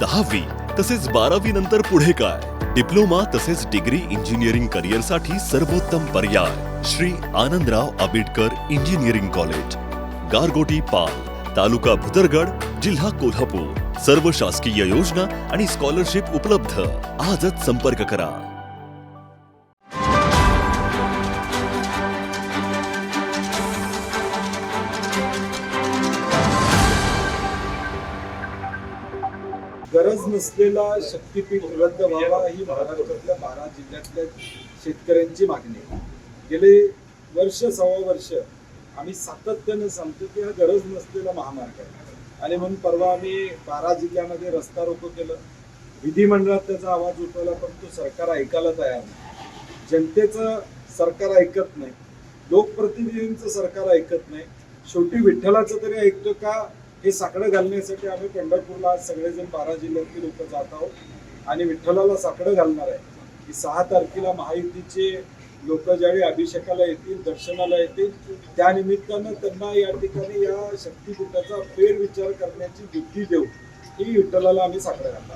दहावी तसेच बारावी नंतर पुढे काय? डिप्लोमा तसेच डिग्री इंजिनिअरिंग करिअरसाठी सर्वोत्तम पर्याय श्री आनंदराव आंबेडकर इंजिनिअरिंग कॉलेज गारगोटी पाल तालुका भुदरगड जिल्हा कोल्हापूर. सर्व शासकीय योजना आणि स्कॉलरशिप उपलब्ध. आजच संपर्क करा. गरज नसलेला शक्तीपीठ रद्द व्हावा ही महाराष्ट्रातल्या बारा जिल्ह्यातल्या शेतकऱ्यांची मागणी. आहे गेले वर्ष सव्वा वर्ष आम्ही सातत्यानं सांगतो की हा गरज नसलेला महामार्ग आहे. आणि म्हणून परवा आम्ही बारा जिल्ह्यामध्ये रस्ता रोको केलं. विधिमंडळात त्याचा आवाज उठवला पण तो सरकार ऐकायला तयार नाही. जनतेचं सरकार ऐकत नाही. लोकप्रतिनिधींचं सरकार ऐकत नाही. शेवटी विठ्ठलाचं तरी ऐकतो का? हे साकडं घालण्यासाठी आम्ही पंढरपूरला आज सगळेजण बारा जिल्ह्यातली लोक जात आहोत. आणि विठ्ठलाला साकडं घालणार आहे. की सहा तारखेला महायुतीचे लोक ज्यावेळी अभिषेकाला येतील दर्शनाला येतील त्यानिमित्तानं त्यांना या ठिकाणी या शक्तीपीठाचा फेरविचार करण्याची बुद्धी देऊ ही विठ्ठलाला आम्ही साकडं घालणार